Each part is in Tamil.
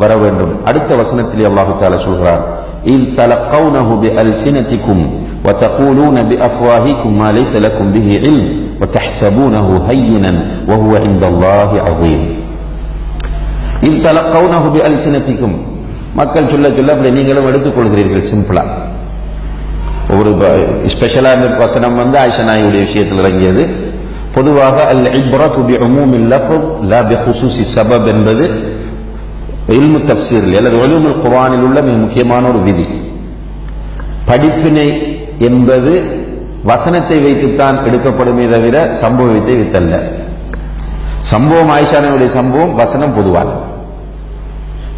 வர வேண்டும் அடுத்த வசனத்திலே அல்லாஹு தாலா சொல்கிறார் إذ تلقونه بألسنتكم وتقولون بأفواهكم ما ليس لكم به علم وتحسبونه هينا وهو عند الله عظيم إذ تلقونه بألسنتكم மக்கள் சொல்ல சொல்ல அப்படி நீங்களும் எடுத்துக்கொள்கிறீர்கள் சிம்பிளா ஒரு ஸ்பெஷலான வசனம் வந்து ஆயிஷா நாயுடைய விஷயத்தில் இறங்கியது பொதுவாக அல் இப்ரத்து பி உமூமில் லஃப் லா பி ஹுசூசி சபப் என்பது இல்மு தப்சீரில் அல்லது ஒலிமுல் குர்ஆனில் உள்ள மிக முக்கியமான ஒரு விதி படிப்பினை என்பது வசனத்தை வைத்துத்தான் எடுக்கப்படுமே தவிர சம்பவத்தை வைத்தல்ல சம்பவம் ஆயிஷானுடைய சம்பவம் வசனம் பொதுவானது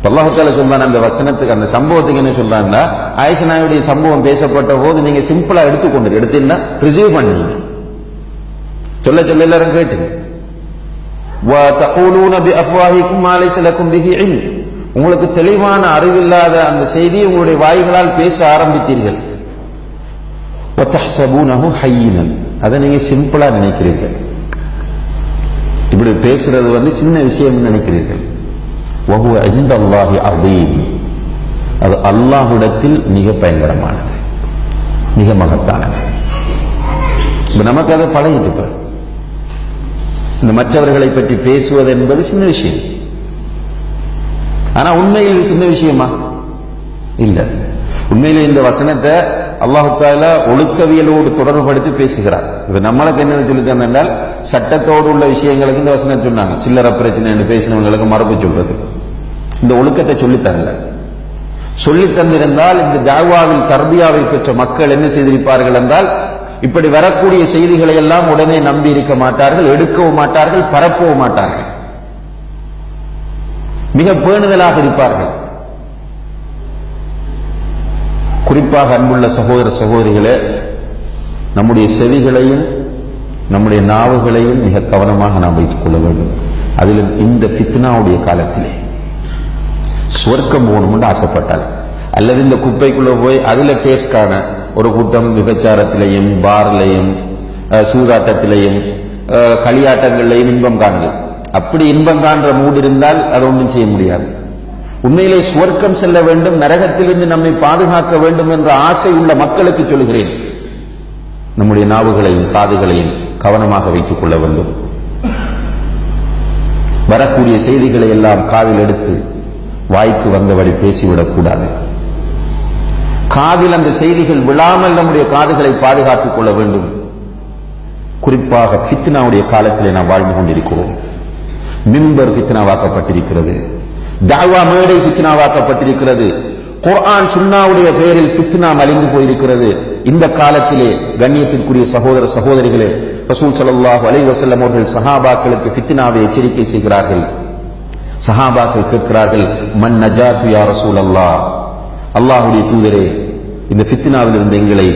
அல்லாஹால சொல்றான் அந்த வசனத்துக்கு அந்த சம்பவத்துக்கு என்ன சொல்றாங்கன்னா ஆயிஷனாயுடைய சம்பவம் பேசப்பட்ட போது நீங்க சிம்பிளா எடுத்துக்கொண்டு எடுத்தீங்கன்னா ரிசீவ் பண்ணீங்க சொல்ல சொல்ல எல்லாரும் கேட்டுங்க وَتَقُولُونَ بِأَفْوَاهِكُمْ مَا لَيْسَ لَكُمْ بِهِ عِلْمٌ உங்களுக்கு தெளிவான அறிவில்லாத அந்த செய்தி உங்களுடைய வாய்களால் பேச ஆரம்பித்தீர்கள். அதை நீங்க சிம்பிளா நினைக்கிறீர்கள். இப்படி பேசுறது வந்து சின்ன விஷயம் நினைக்கிறீர்கள். அது அல்லாஹுடத்தில் மிக பயங்கரமானது. மிக மகத்தானது. நமக்கு அதை பழகிட்டு இந்த மற்றவர்களை பற்றி பேசுவது என்பது சின்ன விஷயம். ஆனா உண்மையில் இது சின்ன விஷயமா? இல்ல. உண்மையில இந்த வசனத்தை அல்லாஹு தாலா ஒழுக்கவியலோடு தொடர்புபடுத்தி பேசுகிறார். இப்ப நம்மளுக்கு என்ன சொல்லி தந்தால் சட்டத்தோடு உள்ள விஷயங்களுக்கு இந்த வசனம் சொன்னாங்க. சில்லற பிரச்சனை பேசினவங்களுக்கு மரபு சொல்றது. இந்த ஒழுக்கத்தை சொல்லித் சொல்லி தந்திருந்தால் இந்த தாவாவில் தர்பியாவை பெற்ற மக்கள் என்ன செய்திருப்பார்கள் என்றால் இப்படி வரக்கூடிய செய்திகளை எல்லாம் உடனே நம்பி இருக்க மாட்டார்கள் எடுக்கவும் மாட்டார்கள் பரப்பவும் மாட்டார்கள். மிக பேணுதலாக இருப்பார்கள். குறிப்பாக அன்புள்ள சகோதர சகோதரிகளே நம்முடைய செவிகளையும் நம்முடைய நாவுகளையும் மிக கவனமாக நாம் வைத்துக் கொள்ள வேண்டும். அதிலும் இந்த ஃபித்னாவுடைய காலத்திலே சொர்க்கம் போகணும்னு ஆசைப்பட்டால் அல்லது இந்த குப்பைக்குள்ள போய் அதுல டேஸ்ட் காண ஒரு கூட்டம் விபச்சாரத்திலையும் பார்லையும் அஹ், சூதாட்டத்திலையும் களியாட்டங்களையும் இன்பம் காணுது அப்படி இன்பம் காண்ற மூடு இருந்தால் அதை ஒன்றும் செய்ய முடியாது. உண்மையிலே சுவர்க்கம் செல்ல வேண்டும் நரகத்திலிருந்து நம்மை பாதுகாக்க வேண்டும் என்ற ஆசை உள்ள மக்களுக்கு சொல்கிறேன். நம்முடைய நாவுகளையும் காதுகளையும் கவனமாக வைத்துக் கொள்ள வேண்டும். வரக்கூடிய செய்திகளை எல்லாம் காதில் எடுத்து வாய்க்கு வந்தபடி பேசிவிடக் கூடாது. காதில் அந்த செய்திகள் விழாமல் நம்முடைய காதுகளை பாதுகாத்துக் கொள்ள வேண்டும். குறிப்பாக ஃபித்னாவுடைய காலத்திலே நாம் வாழ்ந்து கொண்டிருக்கிறோம். மிம்பர் ஃபித்னாவாக்கப்பட்டிருக்கிறது. தாவா மேடை ஃபித்னாவாக்கப்பட்டிருக்கிறது. குர்ஆன் சுன்னாவுடைய பெயரில் ஃபித்னா மலிந்து போயிருக்கிறது. இந்த காலத்திலே கண்ணியத்திற்குரிய சகோதர சகோதரிகளே ரசூல் ஸல்லல்லாஹு அலை வசல்லம் அவர்கள் சஹாபாக்களுக்கு ஃபித்னாவை எச்சரிக்கை செய்கிறார்கள். சஹாபாக்கள் கேட்கிறார்கள் மன் நஜாத்து யா ரசூல் அல்லாஹ் அல்லாஹுடைய தூதரே இந்த ஃபித்னாவில் இருந்த எங்களை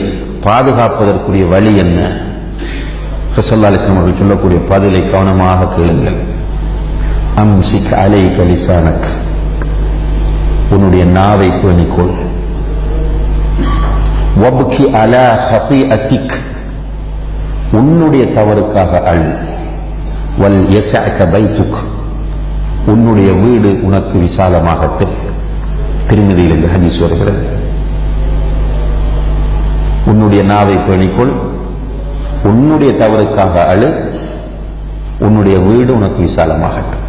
பாதுகாப்பதற்குரிய வழி என்ன? ரசல்லா அலிஸ்லாம் அவர்கள் சொல்லக்கூடிய பதிலை கவனமாக கேளுங்கள். அம்சிக் அலை கலிசானக் உன்னுடைய நாவை பேணிக்கொள். வபுக்கி அலா ஹதி அத்திக் உன்னுடைய தவறுக்காக அழு. வல் எசஅக பைத்துக். உன்னுடைய வீடு உனக்கு விசாலமாகட்டும். திருமதியில் இந்த ஹதீஸ் வருகிறது. உன்னுடைய நாவை பேணிக்கொள். உன்னுடைய தவறுக்காக அழு. உன்னுடைய வீடு உனக்கு விசாலமாகட்டும்.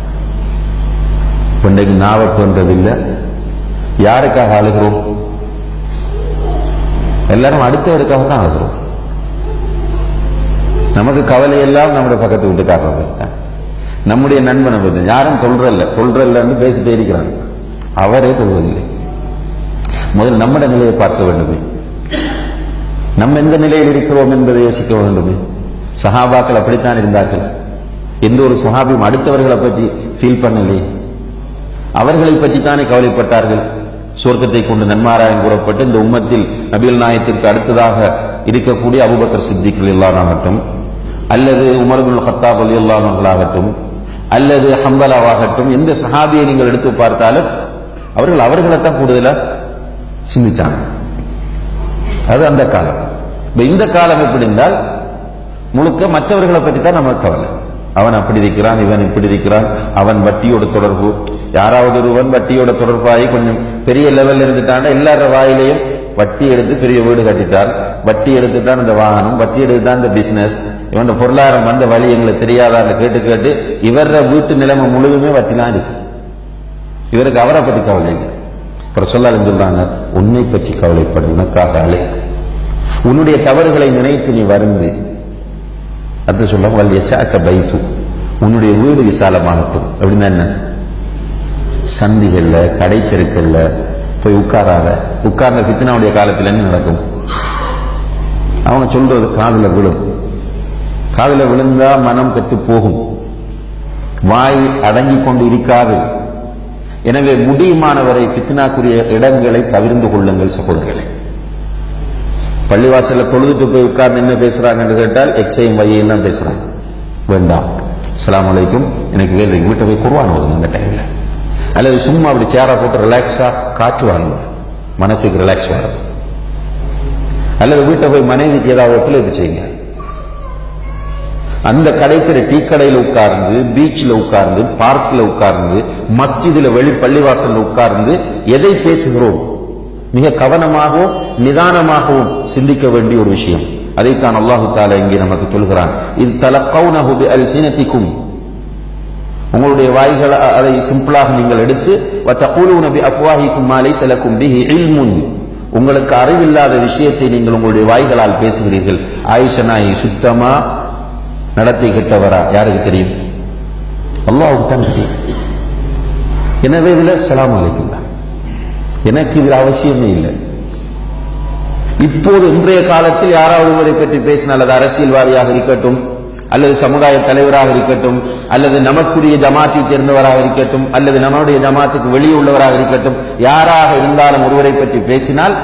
பின்னைக்கு நாவை பேன்றதில்லை யாருக்காக அழுகிறோம்? எல்லாரும் அடுத்தவருக்காக தான் அழுகிறோம். நமக்கு கவலை எல்லாம் நம்முடைய பக்கத்து வீட்டுக்காரர்கள் தான் நம்முடைய நண்பனை பற்றி யாரும் சொல்றல்ல. சொல்றல்லன்னு பேசிட்டே இருக்கிறாங்க. அவரே சொல்வதில்லை. முதல் நம்முடைய நிலையை பார்க்க வேண்டுமே. நம்ம எந்த நிலையில் இருக்கிறோம் என்பதை யோசிக்க வேண்டுமே. சஹாபாக்கள் அப்படித்தான் இருந்தார்கள். எந்த ஒரு சஹாபியும் அடுத்தவர்களை பற்றி ஃபீல் பண்ணலையே. அவர்களை பற்றி தானே கவலைப்பட்டார்கள். சொர்க்கத்தை கொண்டு நன்மாராயம் கூறப்பட்டு இந்த உம்மத்தில் நபிகள் நாயத்திற்கு அடுத்ததாக இருக்கக்கூடிய அபுபக்கர் சித்திகள் இல்லானாகட்டும் அல்லது உமர்புல் ஹத்தாப் அலி அல்லானவர்களாகட்டும் அல்லது ஹம்பலாவாகட்டும் எந்த சஹாபியை நீங்கள் எடுத்து பார்த்தாலும் அவர்கள் அவர்களைத்தான் கூடுதலா சிந்திச்சாங்க. அது அந்த காலம். இப்ப இந்த காலம் எப்படி என்றால் முழுக்க மற்றவர்களை பற்றி தான் நமக்கு கவலை. அவன் அப்படி இருக்கிறான் இவன் இப்படி இருக்கிறான் அவன் வட்டியோட தொடர்பு யாராவது ஒருவன் வட்டியோட தொடர்பாகி கொஞ்சம் பெரிய லெவல்ல இருந்துட்டான்னா எல்லார வாயிலையும் வட்டி எடுத்து பெரிய வீடு கட்டிட்டார். வட்டி எடுத்து தான் இந்த வாகனம் வட்டி எடுத்து தான் இந்த பிசினஸ் இவன் பொருளாதாரம் வந்த வழி எங்களுக்கு தெரியாதான்னு கேட்டு கேட்டு இவர வீட்டு நிலைமை முழுதுமே வட்டிலாம் இருக்கு. இவருக்கு அவரை பற்றி கவலை இல்லை. அப்புறம் சொல்லாலும் சொல்றாங்க உன்னை பற்றி கவலைப்படு உனக்காக அழை. உன்னுடைய தவறுகளை நினைத்து நீ வருந்து. அடுத்து சொல்ல வல்லிய சாக்க பைத்து. உன்னுடைய வீடு விசாலமாகட்டும். அப்படின்னா என்ன? சந்திகளில் கடை தெருக்களில் போய் உட்காராத. உட்கார்ந்த ஃபித்னாவுடைய காலத்தில் என்ன நடக்கும்? அவங்க சொல்றது காதுல விழும். காதுல விழுந்தா மனம் கெட்டு போகும். வாய் அடங்கி கொண்டு இருக்காது. எனவே முடியுமானவரை ஃபித்னாக்குரிய இடங்களை தவிர்ந்து கொள்ளுங்கள் சகோதரர்களே. பள்ளிவாசலில் தொழுதுட்டு போய் உட்கார்ந்து என்ன பேசுறாங்கன்னு கேட்டால் எக்ஸையும் வையையும் தான் பேசுறாங்க. வேண்டாம். அஸ்லாம் வலைக்கும் எனக்கு வேலை வீட்டை போய் குருவான் ஓதுங்க அந்த டைம்ல அல்லது சும்மா அப்படி சேரா போட்டு ரிலாக்ஸா காற்று வாங்க மனசுக்கு ரிலாக்ஸ் வரும் அல்லது வீட்டை போய் மனைவிக்கு ஏதாவது ஒத்துழைப்பு செய்யுங்க. அந்த கடைத்தெரு டீ கடையில் உட்கார்ந்து பீச்சில் உட்கார்ந்து பார்க்கில் உட்கார்ந்து மஸ்ஜிதில் வெளி பள்ளிவாசல்ல உட்கார்ந்து எதை பேசுகிறோம்? மிக கவனமாகவும் நிதானமாகவும் சிந்திக்க வேண்டிய ஒரு விஷயம். அதைத்தான் அல்லாஹு தாலா இங்கே நமக்கு சொல்கிறான். இது தலக்கவுனஹு அல் சீனத்திக்கும் உங்களுடைய வாய்கள் அதை சிம்பிளாக நீங்கள் எடுத்து வத்தகூலூன பி அஃப்வாஹிக்கும் மாலை செலக்கும் பிஹி இல்முன். உங்களுக்கு அறிவில்லாத விஷயத்தை நீங்கள் உங்களுடைய வாய்களால் பேசுகிறீர்கள். ஆயிஷா சுத்தமா நடத்தை கெட்டவரா யாருக்கு தெரியும்? அல்லாவுக்கு தான் தெரியும். எனவே இதில் சலாம் அழைக்கும் தான். எனக்கு இதில் அவசியமே இல்லை. இப்போது இன்றைய காலத்தில் யாராவது ஒருவரை பற்றி பேசினால் அது அரசியல்வாதியாக இருக்கட்டும் அல்லது சமுதாய தலைவராக இருக்கட்டும் அல்லது நமக்குரிய ஜமாத்தை சேர்ந்தவராக இருக்கட்டும் அல்லது நம்முடைய ஜமாத்துக்கு வெளியே உள்ளவராக இருக்கட்டும் யாராக இருந்தாலும் ஒருவரை பற்றி பேசினால்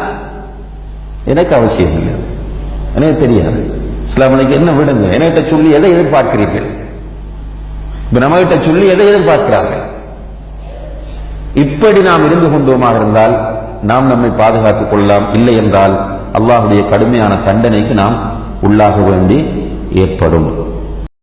எனக்கு அவசியம் இல்லை. எனக்கு தெரியாது. இஸ்லாமனுக்கு என்ன விடுங்க? என்கிட்ட சொல்லி எதை எதிர்பார்க்கிறீர்கள்? இப்ப நம்ம கிட்ட சொல்லி எதை எதிர்பார்க்கிறார்கள்? இப்படி நாம் இருந்து கொண்டோமாக இருந்தால் நாம் நம்மை பாதுகாத்துக் கொள்ளலாம். இல்லை என்றால் அல்லாஹுடைய கடுமையான தண்டனைக்கு நாம் உள்ளாக வேண்டி ஏற்படும்.